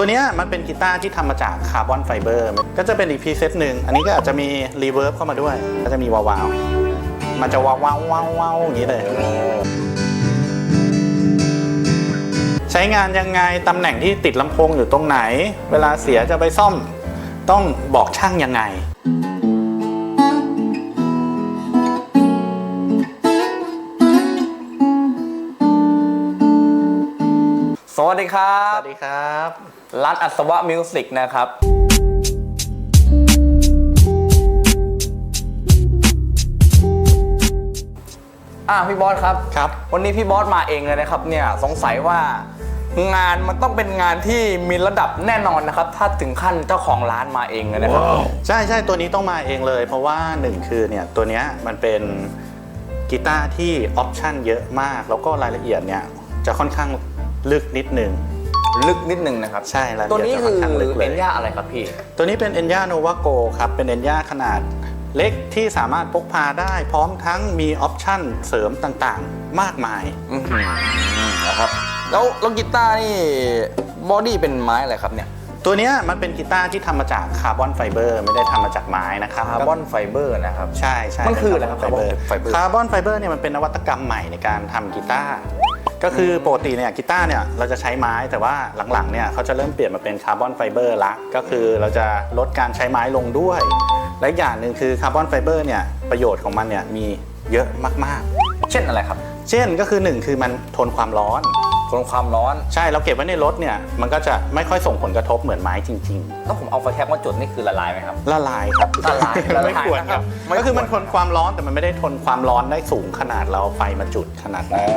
ตัวเนี้ยมันเป็นกีตาร์ที่ทำมาจากคาร์บอนไฟเบอร์ก็จะเป็นอีกพรีเซตหนึ่ง อันนี้ก็อาจจะมีรีเวิร์บเข้ามาด้วย ก็จะมีวาวๆมันจะวาววาววาววาวอย่างนี้เลย ใช้งานยังไง ตำแหน่งที่ติดลำโพงอยู่ตรงไหน เวลาเสียจะไปซ่อมต้องบอกช่างยังไงสวัสดีครัสบวัสดีครับ รัฐอัศวะมิวสิกนะครับอะพี่บอสครับ ครับ วันนี้พี่บอสมาเองเลยนะครับเนี่ยสงสัยว่างานมันต้องเป็นงานที่มีระดับแน่นอนนะครับ ถ้าถึงขั้นเจ้าของร้านมาเองเลยนะครับ ใช่ใช่ตัวนี้ต้องมาเองเลย เพราะว่าหนึ่งคือเนี่ยตัวเนี้ยมันเป็นกีตาร์ที่ออปชันเยอะมาก แล้วก็รายละเอียดเนี่ยจะค่อนข้างลึกนิดนึง ลึกนิดนึงนะครับ ใช่รายละตัวเอียดนี้จะคืค่อนอข้างลึกเลเอ็ยนย่าอะไรครับพี่ ตัวนี้เป็น Enya Nova Go ครับ เป็น Enya ขนาดเล็กที่สามารถพกพาได้พร้อมทั้งมีออปชันเสริมต่างๆ มากมาย อือหือนะครับแล้วแล้วกีตาร์นี่บอดี้เป็นไม้อะไรครับเนี่ยตัวเนี้ยมันเป็นกีตาร์ที่ทำมาจากคาร์บอนไฟเบอร์ไม่ได้ทำมาจากไม้นะครับ คาร์บอนไฟเบอร์นะครับ ใช่ใช่มันคืออะไรครับไฟเบอร์ carbon fiber คาร์บอนไฟเบอร์เนี่ยมันเป็นนวัตกรรมใหม่ในการทำกีตาร์ ก็คือปกติเนี่ยกีตาร์เนี่ยเราจะใช้ไม้แต่ว่าหลังๆเนี่ยเขาจะเริ่มเปลี่ยนมาเป็นคาร์บอนไฟเบอร์ละ ก็คือเราจะลดการใช้ไม้ลงด้วย และอีกอย่างหนึ่งคือคาร์บอนไฟเบอร์เนี่ยประโยชน์ของมันเนี่ยมีเยอะมากเช่นอะไรครับๆเช่นก็คือหนึ่งคือมันทนความร้อน ทนความร้อน ใช่เราเก็บไว้ในรถเนี่ยมันก็จะไม่ค่อยส่งผลกระทบเหมือนไม้จริงๆถ้าผมเอาไฟแท็กมาจุดนี่คือละลายไหมครับละลายครับละลายละลายไม่ควรครับไม่ควรก็คือมันทนความร้อนแต่มันไม่ได้ทนความร้อนได้สูงขนาดเราเอาไฟมาจุดขนาดนั้น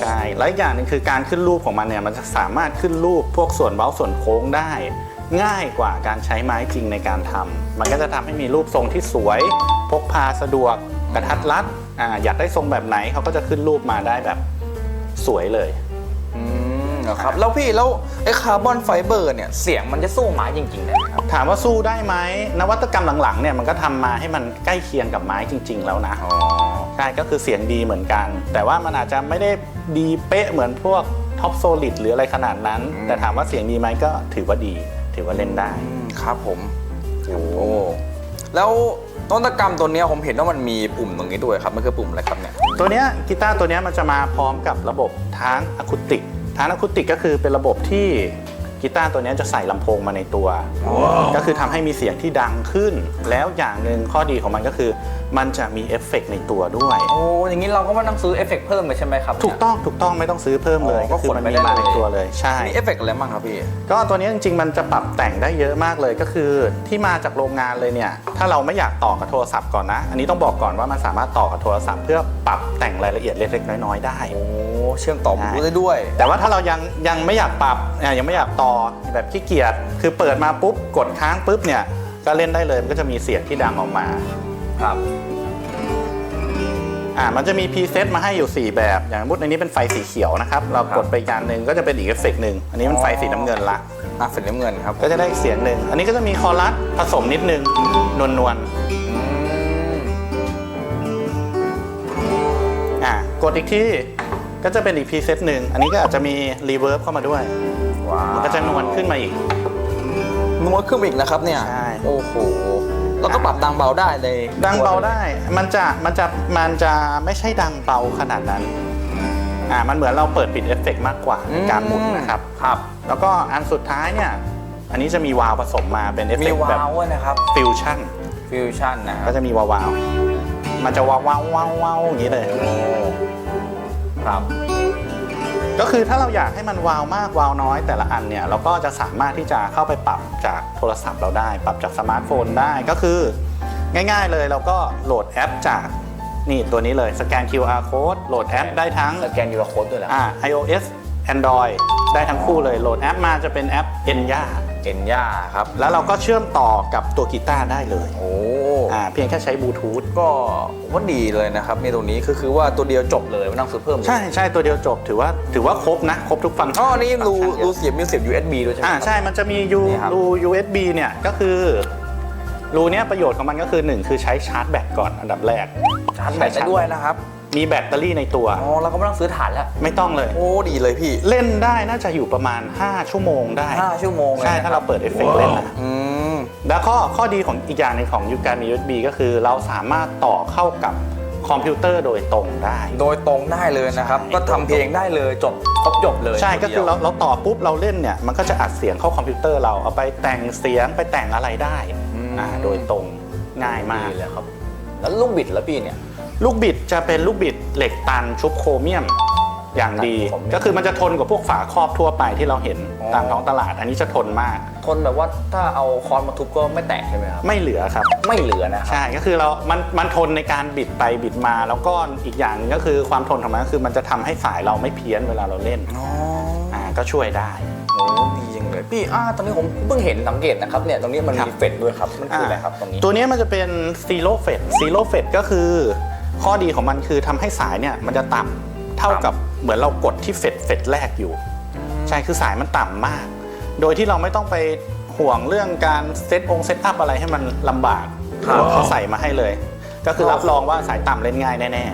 ใช่แล้วอีกอย่างหนึงคือการขึ้นรูปของมันเนี่ยมันจะสามารถขึ้นรูปพวกส่วนเว้าส่วนโค้งได้ ง่ายกว่าการใช้ไม้จริงในการทำมันก็จะทำให้มีรูปทรงที่สวย พกพาสะดวกกระทัดรัดอ่าอยากได้ทรงแบบไหนเขาก็จะขึ้นรูปมาได้แบบสวยเลยอื มนะครับ แล้วพี่แล้วไอ้คาร์บอนไฟเบอร์เนี่ยเสียงมันจะสู้ไม้จริงๆได้ไหมครับ ถามว่าสู้ได้ไหมนวัตกรรมหลังๆเนี่ยมันก็ทำมาให้มันใกล้เคียงกับไม้จริง ๆ แล้วนะอ๋อ ใช่ก็คือเสียงดีเหมือนกัน แต่ว่ามันอาจจะไม่ได้ดีเป๊ะเหมือนพวกท็อปโซลิดหรืออะไรขนาดนั้นแต่ถามว่าเสียงดีไหมก็ถือว่าดี ถือว่าเล่นได้ครับผมโอ้แล้วนวัตกรรมตัวเนี้ยผมเห็นว่ามันมีปุ่มตรงนี้ด้วยครับ มันคือปุ่มอะไรครับเนี่ย ตัวเนี้ยกีตาร์ตัวเนี้ยมันจะมาพร้อมกับระบบทางอะคูติก ทางอะคูติกก็คือเป็นระบบที่กีตาร์ตัวเนี้ยจะใส่ลำโพงมาในตัว ก็คือทำให้มีเสียงที่ดังขึ้น แล้วอย่างหนึ่งข้อดีของมันก็คือ มันจะมีเอฟเฟกต์ในตัวด้วย โอ้อย่างนี้เราก็ไม่ต้องซื้อเอฟเฟกต์เพิ่มเลยใช่ไหมครับ ถูกต้องถูกต้องไม่ต้องซื้อเพิ่มเลยอ๋อก็ก็คือขนมันไปมีได้มาเลยในตัวเลยใช่มีเอฟเฟกต์อะไรบ้างครับพี่ ก็ตัวนี้จริงๆ มันจะปรับแต่งได้เยอะมากเลยก็คือที่มาจากโรงงานเลยเนี่ย ถ้าเราไม่อยากต่อกับโทรศัพท์ก่อนนะ อันนี้ต้องบอกก่อนว่ามันสามารถต่อกับโทรศัพท์ เพื่อปรับแต่งรายละเอียดเล็กๆน้อยๆได้โอ้เชื่อมต่อบลูทูธได้ด้วย แต่ว่าถ้าเรายังยังไม่อยากปรับอะยังไม่อยากต่อแบบขี้เกียจคือเปิดมาปุ๊บกดค้างปุ๊บเนี่ยก็เล่นได้เลยมันก็จะมีเสียงที่ดังออกมา ครับอ่ามันจะมีพรีเซตมาให้อยู่ 4 แบบ อย่างสมมติในนี้เป็นไฟสีเขียวนะครับ เรากดไปอย่างหนึ่งก็จะเป็นอีกเอฟเฟกต์หนึ่ง อันนี้เป็นไฟสีน้ำเงินละ อะสีน้ำเงินครับก็จะได้อีกเสียงหนึ่ง อันนี้ก็จะมีคอรัสผสมนิดนึง นวลนวลอืมๆอะกดอีกที่ก็จะเป็นอีกพรีเซตหนึ่ง อันนี้ก็อาจจะมีรีเวิร์บเข้ามาด้วย ว้าวมันก็จะนวลขึ้นมาอีก นวลขึ้นมาอีกนะครับเนี่ย ใช่ โอ้โห แล้วก็ปรับดังเบาได้เลย ดังเบาได้ มันจะ มันจะ มันจะไม่ใช่ดังเบาขนาดนั้น อ่า มันเหมือนเราเปิดปิดเอฟเฟกต์มากกว่าในการหมุนนะครับ ครับ แล้วก็อันสุดท้ายเนี่ย อันนี้จะมีวาล์วผสมมาเป็นเอฟเฟมีกต์วาแบบล์วด้วยนะครับ ฟิวชั่น ฟิวชั่นนะครัก็บจะมีวาวๆมันจะวาววาววาววาวอย่างนี้เลย ครับ ก็คือถ้าเราอยากให้มันวาวมากวาวน้อยแต่ละอันเนี่ยเราก็จะสามารถที่จะเข้าไปปรับจากโทรศัพท์เราได้ ปรับจากสมาร์ทโฟนได้ก็คือ ง่ายๆเลยเราก็โหลดแอปจากนี่ตัวนี้เลยสแกน QR code โหลดแอปได้ทั้งสแกน QR code ด้วยเหรออ่า iOS Android ได้ทั้งคู่เลยโหลดแอปมาจะเป็นแอป Enya เอ็นย่าครับแล้วเราก็เชื่อมต่อกับตัวกีตาร์ได้เลย โอ้ อ่าเพียงแค่ใช้บลูทูธก็ว่าดีเลยนะครับในตรงนี้คือคือว่าตัวเดียวจบเลยไม่ต้องซื้อเพิ่มเลยใช่ใช่ตัวเดียวจบถือว่าถือว่าครบนะ ครบทุกฟังก์ชัอ๋อนี่รูฟังก์ชันเยอะรูเสียบมีเสียบ USB ด้วยใช่ไหมอ่าครับใช่มันจะมี U นี่ครับรู USB เนี่ยก็คือรูเนี้ยประโยชน์ของมันก็คือ 1 คือใช้ชาร์จแบตก่อนอันดับแรกชาร์จแบตได้ด้วยนะครับ มีแบตเตอรี่ในตัว อ๋อเราก็ไม่ต้องซื้อถ่านแล้ว ไม่ต้องเลย โอ้ดีเลยพี่เล่นได้น่าจะอยู่ประมาณ 5 ชั่วโมงได้ห้าชั่วโมงเลยใช่นะถ้าเราเปิดเอฟเฟกต์เล่นนะ อืม แล้วข้อข้อดีของอีกอย่างหนึงของยูการมี USB ก็คือเราสามารถต่อเข้ากับคอมพิวเตอร์โดยตรงได้ โดยตรงได้เลยนะครับ ใช่ ก็ทำเพลงได้เลยจบครบจบเลยใช่ก็คือเราทีดียวเราต่อปุ๊บเราเล่นเนี่ย มันก็จะอัดเสียงเข้าคอมพิวเตอร์เราเอาไปแต่งเสียงไปแต่งอะไรได้อืมอ่าโดยตรงง่ายมาก ดีเลยครับ แล้วลูกบิดแล้วพี่เนี่ย ลูกบิดจะเป็นลูกบิดเหล็กตันชุบโครเมียมอย่างดีโครเมียมก็คือมันจะทนกว่าพวกฝาครอบทั่วไปที่เราเห็นอ๋อตามท้องตลาด อันนี้จะทนมาก ทนแบบว่าถ้าเอาคอนมาทุบก็ไม่แตกใช่ไหมครับ ไม่เหลือครับ ไม่เหลือนะครับ ใช่ก็คือเรา มันมันทนในการบิดไปบิดมา แล้วก็อีกอย่างหนึงก็คือความทนของมันก็คือมันจะทำให้สายเราไม่เพี้ยนเวลาเราเล่นอ๋ออ่าก็ช่วยได้โอ้ดีจังเลยพี่อ่าตอนนี้ผมเพิ่งเห็นสังเกตนะครับเนี่ยตรงนี้มันครับ มีเฟดด้วยครับ มันคืออะไรครับตรงนี้ ตัวนี้มันจะเป็นซีโร่เฟดซีโร่เฟดก็คือ ข้อดีของมันคือทำให้สายเนี่ยมันจะต่ำเท่ากับเหมือนเรากดที่เฟดเฟดแรกอยู่ ใช่คือสายมันต่ำมาก โดยที่เราไม่ต้องไปห่วงเรื่องการเซตองเซตอัพอะไรให้มันลำบากครับเขาใส่มาให้เลย ก็คือรับรองว่าสายต่ำเล่นง่ายแน่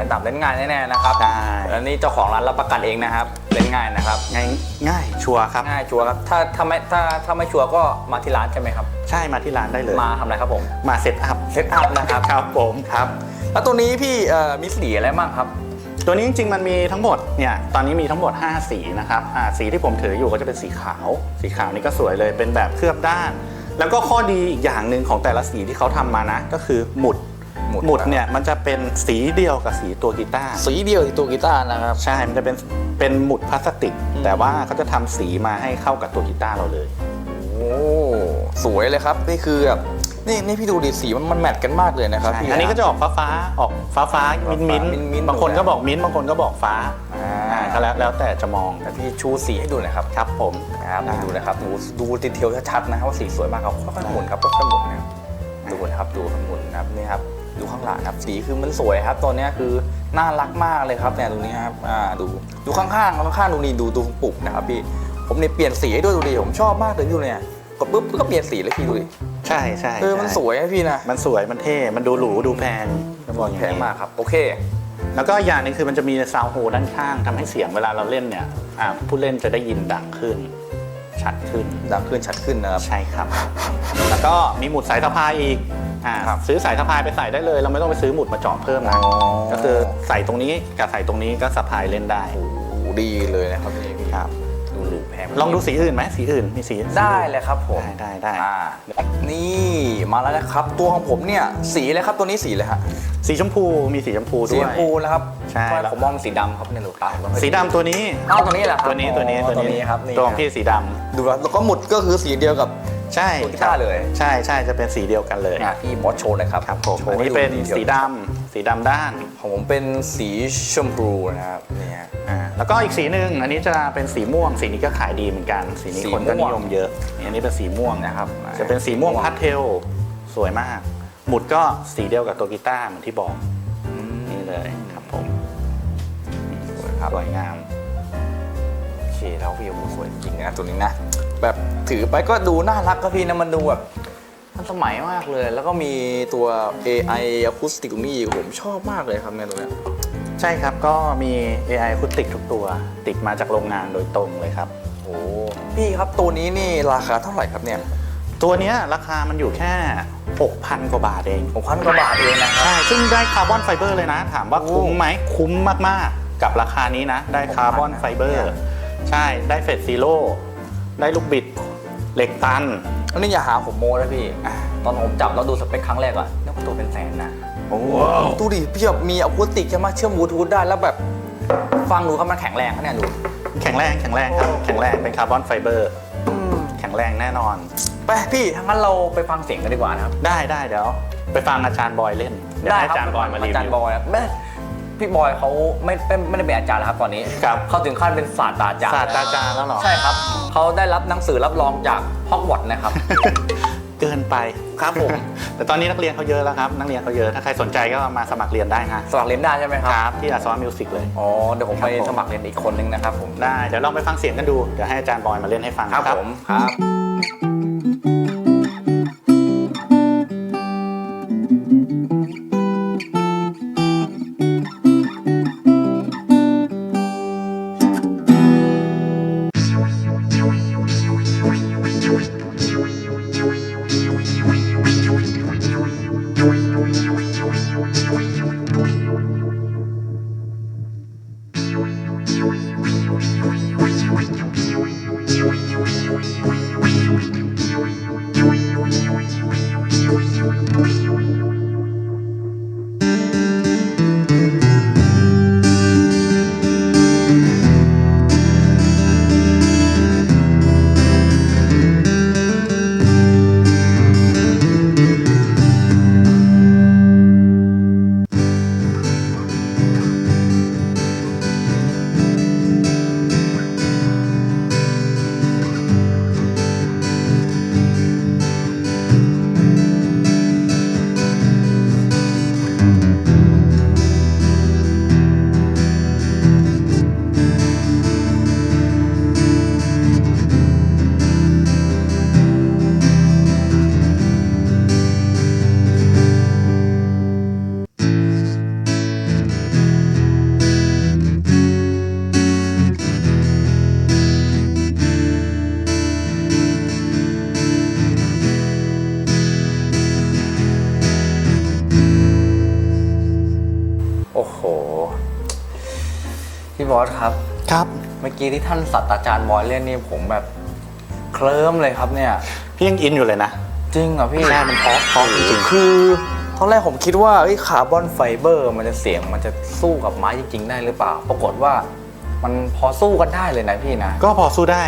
ไอ้ต่ำเล่นง่ายแน่ๆนะครับๆได้ แล้วนี่เจ้าของร้านรับประกันเองนะครับ เล่นง่ายนะครับ ง่ายง่ายชัวร์ครับ ง่ายชัวร์ครับ ถ้าถ้าไม่ถ้าถ้าไม่ชัวร์ก็มาที่ร้านใช่ไหมครับ ใช่มาที่ร้านได้เลย มาทำอะไรครับผม มาเซตอัพเซตอัพนะครับ ครับผมครับ แล้วตัวนี้พี่เอ่อมีสีอะไรบ้างครับ ตัวนี้จริงๆมันมีทั้งหมดเนี่ยตอนนี้มีทั้งหมด 5 สีนะครับอ่าสีที่ผมถืออยู่ก็จะเป็นสีขาว สีขาวนี่ก็สวยเลยเป็นแบบเคลือบด้าน แล้วก็ข้อดีอีกอย่างหนึ่งของแต่ละสีที่เขาทำมานะ ก็คือหมุด หมุดหมุดเนี่ยมันจะเป็นสีเดียวกับสีตัวกีตาร์สีเดียวที่ตัวกีตาร์นะครับ ใช่ มันจะเป็นเป็นหมุดพลาสติก แต่ว่าเขาจะทำสีมาให้เข้ากับตัวกีตาร์เราเลยโอ้สวยเลยครับนี่คือแบบนี่นี่พี่ดูดิสีมันมันแมทกันมากเลยนะครับใช่พี่อันนี้ก็จะออกฟ้าฟ้าๆออกฟ้าฟ้าๆมิ้นท์มิ้นท์มิ้นท์ๆบางคนก็บอกมิ้นท์บางคนก็บอกฟ้าอ่าอ่าก็แล้วแล้วแต่จะมองแต่พี่ชูสีให้ดูหน่อยครับครับผมนะครับดูนะครับดูดูดีเทลชัดๆนะครับว่าสีสวยมากครับค่อยๆหมุนครับค่อยๆหมุนนะครับดูนะครับดูข้างหมุนนะครับนี่ครับ ดูข้างหลังครับสีคือมันสวยครับตัวเนี้ยคือน่ารักมากเลยครับเนี่ยตรงนี้ครับอ่าดูดูข้างๆข้างๆดูนี่ดูดูปุกนะครับพี่ผมเนี่ยเปลี่ยนสีให้ด้วยดูดิผมชอบมากเลยดูเนี่ยกดปุ๊บก็เปลี่ยนสีเลยพี่ดูดิใช่ใช่เออมันใช่สวยนะพี่นะมันสวยมันเท่มันดูหรูดูแพงจะบอกอย่แพนี้งมากครับโอเค แล้วก็อย่างหนึงคือมันจะมีซาวโฮด้านข้างทำให้เสียงเวลาเราเล่นเนี่ยอ่าผู้เล่นจะได้ยินดังขึ้นชัดขึ้นดังขึ้นชัดขึ้นนะครับใช่ครับ แล้วก็มีหมุดสายสะพายอีก อ่าครับ ซื้อสายสะพายไปใส่ได้เลย เราไม่ต้องไปซื้อหมุดมาเจาะเพิ่มนะอ๋อก็คือใส่ตรงนี้กับใส่ตรงนี้ก็สะพายเล่นได้โอ้โหดีเลยนะครับนี่พี่ครับดูหรูแพงลองดูสีอื่นไหมสีอื่นมีสีได้เลยครับผมได้ได้ได้อ่านี่มาแล้วนะครับ ตัวของผมเนี่ยสีเลยครับตัวนี้สีเลยฮะสีชมพูมีสีชมพูสีด้ชวย มพูนะครับใช่ทำไมผมมองสีดำครับในหลูกตาผมไม่ค่อยสีดำตัวนี้อ้าวตัวนี้แหละครับตัวนี้ตัวนี้อ๋อตัวตัวนี้นี้ครับนี่ตัวของครับพี่สีดำดูแล้วแล้วก็หมุดก็คือสีเดียวกับ ใช่ตัวกีตาร์เลยใช่ใช่จะเป็นสีเดียวกันเลยอะพี่บอสโชว์หนะครับครับผมโชว์อันให้นี้เป็นดีทลสีดำสีดำด้านของผมเป็นสีชมพูนะครับนี่ฮะอ่าแล้วก็อีกสีหนึ่งอันนี้จะเป็นสีม่วงสีนี้ก็ขายดีเหมือนกัน สีนี้สีคนก็ม่นิวงยมเยอะนี่อันนี้เป็นสีม่วงนะครับ จะเป็นสีม่วงม่วงพาสเทลสวยมาก หมุดก็สีเดียวกับตัวกีตาร์เหมือนที่บอกนี่เลยครับผมสวยครับสวยงามโอเคแล้วพี่โอ้โหสวยจริงนะตัวนี้นะแบบ ถือไปก็ดูน่ารักครับพี่นะมันดูแบบทันสมัยมากเลย แล้วก็มีตัว AI acoustic ตรงนี้อีกผมชอบมากเลยครับเนี่ยตัวเนี้ยใช่ครับ ก็มี AI คุติกทุกตัว ติดมาจากโรงงานโดยตรงเลยครับ โอ้พี่ครับตัวนี้นี่ราคาเท่าไหร่ครับเนี่ย ตัวเนี้ยราคามันอยู่แค่ 6,000 กว่าบาทเองหกพันกว่าบาทเองนะครับใช่ ซึ่งได้คาร์บอนไฟเบอร์เลยนะ ถามว่าโอ้ คุ้มไหมคุ้มมาก ๆ กับราคานี้นะ ได้คาร์บอนไฟเบอร์ ใช่ ได้เฟสซีโร่ ได้ลูกบิด เหล็กตันอันนี้อย่าหาผมโม้นะพี่อะตอนผมจับแล้วดูสเปคครั้งแรกอะนึกว่าตัวเป็นแสนนะโอ้ดูดิพี่แบบมีอะคูสติกใช่ไหมเชื่อมบลูทูธได้แล้วแบบฟังดูครับมันแข็งแรงครับเนี่ยดู แข็งแรงแข็งแรงครับแข็งแรงเป็นคาร์บอนไฟเบอร์แข็งแรงแน่นอน ไปพี่ทั้างนั้นเราไปฟังเสียงกันดีกว่านะครับ ได้ได้เดี๋ยว ไปฟังอาจารย์บอยเล่นเดี๋ยวให้อาจารย์บอยมารีอาจารวิย์วบอยอะแม่ พี่บอยเขาไม่ไม่ไม่ได้เป็นอาจารย์แล้วครับตอนนี้ครับ เขาถึงขั้นเป็นศาสตราจารย์ศาสตราจารย์แล้วเหรอ ใช่ครับเขาได้รับหนังสือรับรองจากฮอกวอตส์นะครับ เกินไปครับผม แต่ตอนนี้นักเรียนเขาเยอะแล้วครับ นักเรียนเขาเยอะ ถ้าใครสนใจก็มาสมัครเรียนได้นะสมัครเรียนได้ใช่ไหมครับครับ ที่อาซอนมิวสิกเลย อ๋อ เดี๋ยวผมไปครับผม สมัครเรียนอีกคนนึงนะครับผม ได้ เดี๋ยวลองไปฟังเสียงกันดู เดี๋ยวให้อาจารย์บอยมาเล่นให้ฟังครับนะผม ครับ พี่บอสครับ ครับ เมื่อกี้ที่ท่านศาสตราจารย์บอยเล่นนี่ผมแบบเคลิ้มเลยครับเนี่ย พี่ยังอินอยู่เลยนะ จริงเหรอพี่ใช่มันเพราะเพราะจริงๆคือตอนแรกผมคิดว่าเอ้ยคาร์บอนไฟเบอร์มันจะเสียงมันจะสู้กับไม้จริง ๆ ได้หรือเปล่า ปรากฏว่า มันพอสู้กันได้เลยนะพี่นะ ก็พอสู้ได้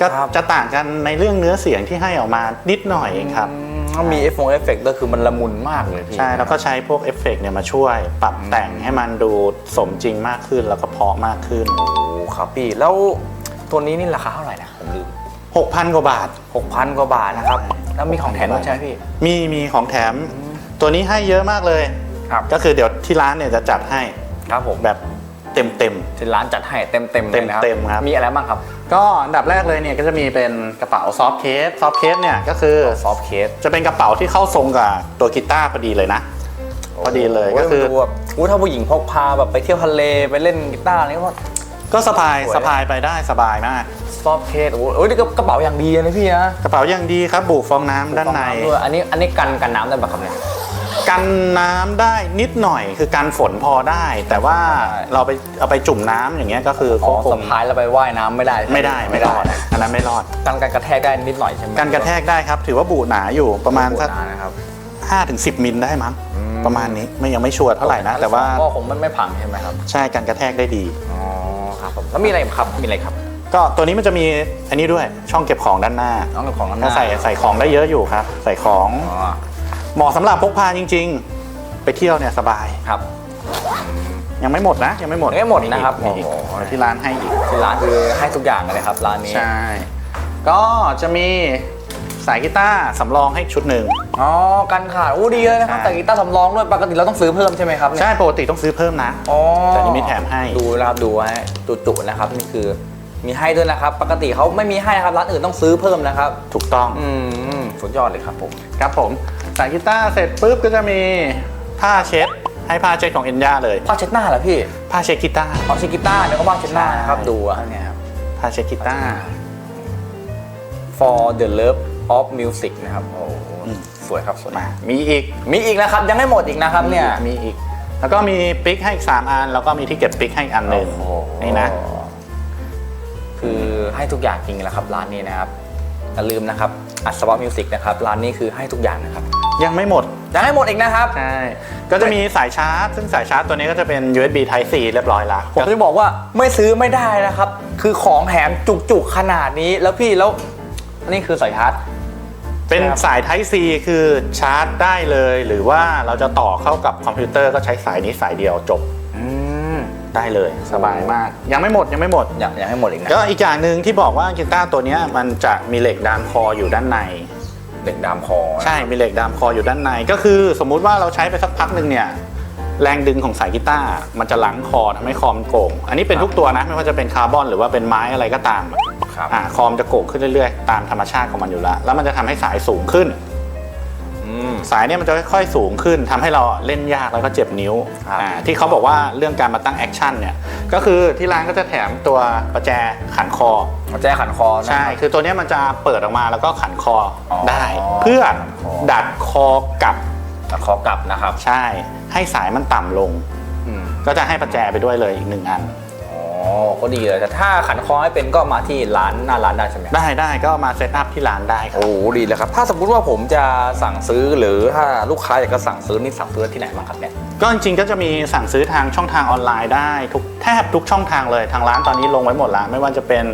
ก็ครับ จะต่างกันในเรื่องเนื้อเสียงที่ให้ออกมานิดหน่อยเองครับ อืม แล้วมีเอฟเฟกต์เอฟเฟกต์ด้วยคือมันละมุนมากเลยพี่ ใช่ แล้วก็ใช้พวกเอฟเฟกต์เนี่ยมาช่วยปรับแต่งให้มันดูสมจริงมากขึ้นแล้วก็เพราะมากขึ้น โอ้ครับพี่ แล้วตัวนี้นี่ราคาเท่าไหร่นะผมลืม 6,000 กว่าบาท 6,000 กว่าบาทนะครับ แล้วมีของแถมด้วยใช่ไหมพี่ มีมีของแถม ตัวนี้ให้เยอะมากเลย ครับ ก็คือเดี๋ยวที่ร้านเนี่ยจะจัดให้ ครับผม แบบเต็มเต็มที่ร้านจัดให้เต็มเต็มๆเลยนะครับ เต็มๆครับ มีอะไรบ้างครับๆ ก็อันดับแรกเลยเนี่ยก็จะมีเป็นกระเป๋าซอฟเคสซอฟเคสเนี่ยก็คือซอฟต์เคสจะเป็นกระเป๋าที่เข้าทรงกับตัวกีตาร์พอดีเลยนะ พอดีเลยก็คือดูแบบอู้ถ้าผู้หญิงพกพาแบบไปเที่ยวทะเลไปเล่นกีตาร์นี่ก็ก็สะพายสวยสะพายไปได้สบายมากซอฟต์เคสโอ้โหเอ้ยนี่ก็กระเป๋าอย่างดีนะพี่นะกระเป๋าอย่างดีครับบุฟองน้ำด้านในด้วยอันนี้อันนี้กันกันน้ำได้ปะครับเนี่ย กันน้ำได้นิดหน่อยคือกันฝนพอได้ แต่ว่าได้เราไปเอาไปจุ่มน้ำอย่างเงี้ยก็คืออ๋อควบคุสะมพายแล้วไปว่ายน้ำไม่ได้ใช่หไม่ได้ไม่รอดอันนั้นไม่รอด กันกันกระแทกได้นิดหน่อยใช่ไหมกันกระแทกได้ครับ ถือว่าบุหนาอยู่ประมาณสักโอ้โหนนะครับ5ถึง10มิลได้มั้งอืม ประมาณนี้ไม่ยังไม่ชัวร์เท่าไหร่นะ แต่ว่าก็คงไม่ไม่พังใช่ไหมครับใช่กันกระแทกได้ดี อ๋อครับผมแล้วมีอะไรอีกครับมีอะไรครับก็ตัวนี้มันจะมีอันนี้ด้วยช่องเก็บของด้านหน้าน้องกับของน้ำหก็น้าใส่ใส่ของได้เยอะอยู่ครับ ใส่ของ อ๋อ เหมาะสำหรับพกพาจริง ๆ ไปเที่ยวเนี่ยสบาย ครับยังไม่หมดนะ ยังไม่หมดยังไม่หมดนะครับมีอีกโอ้โหเดี๋ยวที่ร้านให้อีก ที่ร้านคือให้ทุกอย่างเลยครับร้านนี้ใช่ ก็จะมีสายกีตาร์สำรองให้ชุดหนึ่ง อ๋อกันขาดอู้ดีเลยนะครับใช่ แต่กีตาร์สำรองด้วยปกติเราต้องซื้อเพิ่มใช่ไหมครับเนี่ยใช่ปกติต้องซื้อเพิ่มนะ อ๋อแต่นี่มีแถมให้ ดูนะครับดูให้จุๆนะครับนี่คือมีให้ด้วยนะครับ ปกติเขาไม่มีให้นะครับร้านอื่นต้องซื้อเพิ่มนะครับ ถูกต้องอืมสุดยอดเลยครับผม ครับผม สายกีตาร์เสร็จปุ๊บก็จะมีผ้าเช็ด ให้ผ้าเช็ดของเอ็นย่าเลย ผ้าเช็ดหน้าเหรอพี่ผ้าเช็ดกีตาร์เอาเช็ดกีตาร์แล้วก็ผ้าเช็ดหน้านะครับใช่ดูอะเนี่ยครับผ้าเช็ดกีตาร์ for the love of music นะครับโอ้โหอืม สวยครับสวยมามีอีกมีอีกนะครับยังไม่หมดอีกนะครับเนี่ย มีอีก แล้วก็มีปิกให้อีก3อัน แล้วก็มีที่เก็บปิกให้อีกอันหนึ่งโอ้โหนี่นะ คือให้ทุกอย่างจริงแหละครับร้านนี้นะครับอย่าลืมนะครับ อัศวะมิวสิกนะครับ ร้านนี้คือให้ทุกอย่างนะครับ ยังไม่หมด ยังให้หมดอีกนะครับ ใช่ ก็จะมีสายชาร์จ ซึ่งสายชาร์จตัวนี้ก็จะเป็น USB Type C เรียบร้อยละผมจะบอกว่าไม่ซื้อไม่ได้นะครับ คือของแถมจุกๆขนาดนี้แล้วพี่แล้วนี่คือสายชาร์จเป็นครับสาย Type C คือชาร์จได้เลย หรือว่าเราจะต่อเข้ากับคอมพิวเตอร์ก็ใช้สายนี้สายเดียวจบอืม ได้เลยสบายมาก ยังไม่หมดยังไม่หมดยังยังให้หมดอีกนะก็อีกอย่างหนึ่งที่บอกว่ากีตาร์ตัวเนี้ยมันจะมีเหล็กดามคออยู่ด้านในเด็กดามคอใช่มีเหล็กดามคออยู่ด้านใน ก็คือสมมุติว่าเราใช้ไปสักพักหนึ่งเนี่ยแรงดึงของสายกีตาร์มันจะลังคอทำให้คอมนโก่ง อันนี้เป็นทุกตัวนะไม่ว่าจะเป็นคาร์บอนหรือว่าเป็นไม้อะไรก็ตามครับอ่าคอมจะโก่งขึ้นเรื่อยๆ ตามธรรมชาติของมันอยู่แล้ว แล้วมันจะทำให้สายสูงขึ้นอืม สายเนี่ยมันจะค่อยๆสูงขึ้นทำให้เราเล่นยากแล้วก็เจ็บนิ้วครับอ่าที่เขาบอกว่าเรื่องการมาตั้งแอคชั่นเนี่ยก็คือที่ร้านก็จะแถมตัวประแจขันคอหัวใจขันคอนะใช่คือตัวเนี้ยมันจะเปิดออกมาแล้วก็ขันคอออได้ เพื่อขันคอดัดคอกลับขันคอกลับนะครับ ใช่ให้สายมันต่ำลงอืมก็จะให้ประแจไปด้วยเลยอีกหนึ่งอันอ๋อ ก็ดีเลยแต่ถ้าขันคอให้เป็นก็มาที่ร้านหน้าร้านได้ใช่ไหมได้ได้ก็มาเซตอัพที่ร้านได้ครับ โอ้ดีเลยครับ ถ้าสมมุติว่าผมจะสั่งซื้อหรือถ้าลูกค้าอยากจะสั่งซื้อนี่สั่งซื้อที่ไหนบ้างครับเนี่ยก็จริงๆก็จะมีสั่งซื้อทางช่องทางออนไลน์ได้ทุกแทบทุกช่องทางเลยทางร้านตอนนี้ลงไว้หมดแล้วไม่ว่าจะเป็น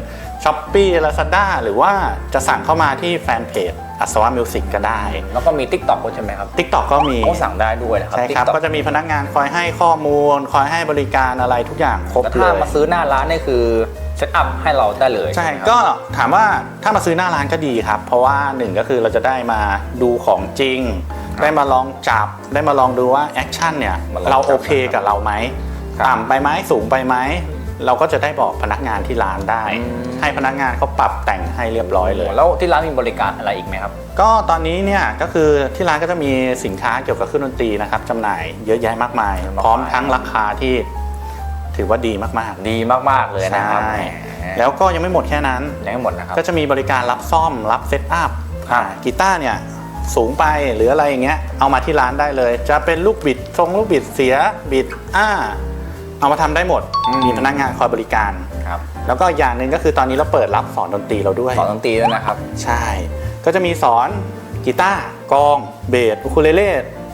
s h อ p e e Lazada หรือว่าจะสั่งเข้ามาที่แฟนเพจ อัศวะมิวสิกก็ได้ แล้วก็มี t ิ k t o k ด้วยใช่ไหมครับ TikTok ก็มีก็สั่งได้ด้วยนะครับ ใช่ครับ TikTok ก็จะมีพนักงานคอยให้ข้อมูล คอยให้บริการอะไรทุกอย่างครบแต่เลถ้ายมาซื้อหน้าร้านนี่คือเซตอัพให้เราได้เลยใช่ไหมครับ ก็ถามว่าถ้ามาซื้อหน้าร้านก็ดีครับ เพราะว่าหนึ่งก็คือเราจะได้มาดูของจริง ได้มาลองจับ ได้มาลองดูว่าแอคชั่นเนี่ยมาลองจับ เราโอเคกับเราไหมครับต่ำไปไหมสูงไปไหม เราก็จะได้บอกพนักงานที่ร้านได้อืมให้พนักงานเขาปรับแต่งให้เรียบร้อยเลย แล้วที่ร้านมีบริการอะไรอีกไหมครับ ก็ตอนนี้เนี่ยก็คือที่ร้านก็จะมีสินค้าเกี่ยวกับเครื่องดนตรีนะครับจำหน่ายเยอะแยะมากมายมากมายพร้อมทั้งราคาที่ถือว่าดีมากดีมากๆเลยๆนะครับใช่แหมแล้วก็ยังไม่หมดแค่นั้น ยังไม่หมดนะครับ ก็จะมีบริการรับซ่อมรับเซตอัพครับอ่ากีตาร์เนี่ยสูงไปหรืออะไรอย่างเงี้ยเอามาที่ร้านได้เลย จะเป็นลูกบิดทรงลูกบิดเสียบิดอ้า เอามาทำได้หมด มีพนักงานคอยบริการครับแล้วก็อย่างหนึ่งก็คือตอนนี้เราเปิดรับสอนดนตรีเราด้วย สอนดนตรีด้วยนะครับ ใช่ ก็จะมีสอนกีตาร์กลอง เบสอุคูเลเล่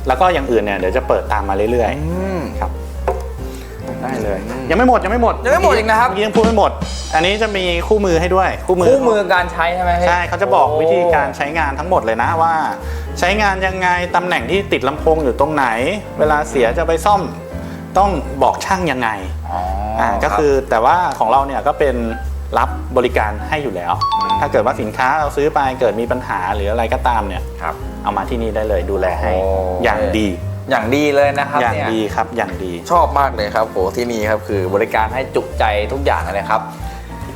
แล้วก็อย่างอื่นเนี่ยเดี๋ยวจะเปิดตามมาเรื่อยอืมๆครับได้เลย ยังไม่หมดยังไม่หมดยังไม่หมดอีกนะครับเมื่กี้ยังพูดไม่หมด อันนี้จะมีคู่มือให้ด้วย คู่มือคู่มือการใช้ใช่ไหมพี่ใช่เขาจะบอกวิธีการใช้งานทั้งหมดเลยนะว่า ใช้งานยังไงตำแหน่งที่ติดลำโพงอยู่ตรงไหน เวลาเสียจะไปซ่อม ต้องบอกช่างยังไงอ๋ออ่าก็คือแต่ว่าของเราเนี่ยก็เป็นรับบริการให้อยู่แล้ว ถ้าเกิดว่าสินค้าเราซื้อไปเกิดมีปัญหาหรืออะไรก็ตามเนี่ยครับเอามาที่นี่ได้เลยดูแลให้โอ้อย่างดีอย่างดีเลยนะครับอย่างเนี่ยดีครับอย่างดีชอบมากเลยครับโหที่นี่ครับคือบริการให้จุใจทุกอย่างเลยครับ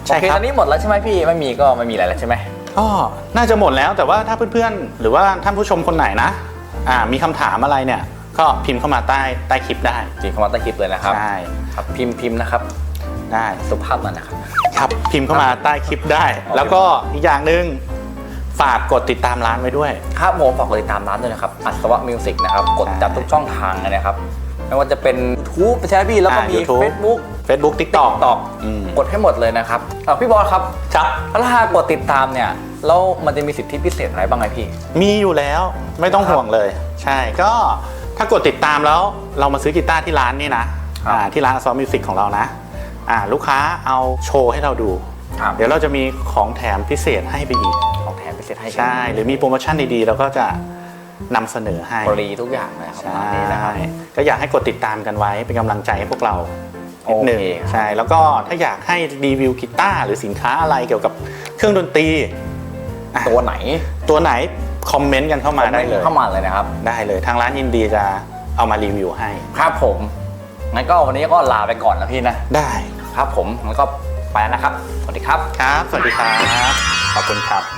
ใช่โอเคครับตอนนี้หมดแล้วใช่ไหมพี่ไม่มีก็ไม่มีอะไรแล้วใช่ไหมก็น่าจะหมดแล้วแต่ว่าถ้าเพื่อนๆ หรือว่าท่านผู้ชมคนไหนนะอ่ามีคำถามอะไรเนี่ย ก็พิมพ์เข้ามาใต้ใต้คลิปได้ จริงคำว่าใต้คลิปเลยนะครับใช่ครับพิมพ์พิมพ์นะครับได้สุภาพหน่อยนะครับ ครับพิมพ์เข้ามาใต้คลิปได้ครับแล้วก็อีกอย่างหนึ่งฝากกดติดตามร้านไว้ด้วย ครับผมฝากกดติดตามร้านด้วยนะครับ อัศวะมิวสิกนะครับ กดจับทุกช่องทางเลยนะครับ ไม่ว่าจะเป็น YouTube ใช่ไหมพี่แล้วก็อ่ามี YouTube Facebook Facebook TikTok ตอกอืมกดให้หมดเลยนะครับอะพี่บอสครับครับแล้วถ้ากดติดตามเนี่ยแล้วมันจะมีสิทธิพิเศษอะไรบ้างไหมพี่ มีอยู่แล้วไม่ต้องครับห่วงเลย ใช่ก็ ถ้ากดติดตามแล้วเรามาซื้อกีตาร์ที่ร้านนี่นะครับอ่าที่ร้านซอมมิวสิกของเรานะอ่าลูกค้าเอาโชว์ให้เราดู ครับ เดี๋ยวเราจะมีของแถมพิเศษให้ไปอีก ของแถมพิเศษให้ใช่ หรือมีโปรโมชั่นดีๆเราก็จะนำเสนอให้ ฟรีทุกอย่างเลยครับประใช่มาณนี้นะครับ ก็อยากให้กดติดตามกันไว้เป็นกำลังใจให้พวกเรานิดหนึ่งโอเคครับ ใช่แล้วก็ถ้าอยากให้รีวิวกีตาร์หรือสินค้าอะไรเกี่ยวกับเครื่องดนตรีอะตัวไหน ตัวไหน คอมเมนต์กันเข้ามาได้เลยเข้ามาเลยนะครับ ได้เลยทางร้านยินดีจะเอามารีวิวให้ ครับผมงั้นก็วันนี้ก็ลาไปก่อนนะพี่นะ ได้ครับผมงั้นก็ไปแล้วนะครับ สวัสดีครับ ครับ สวัสดีครับ ขอบคุณครับ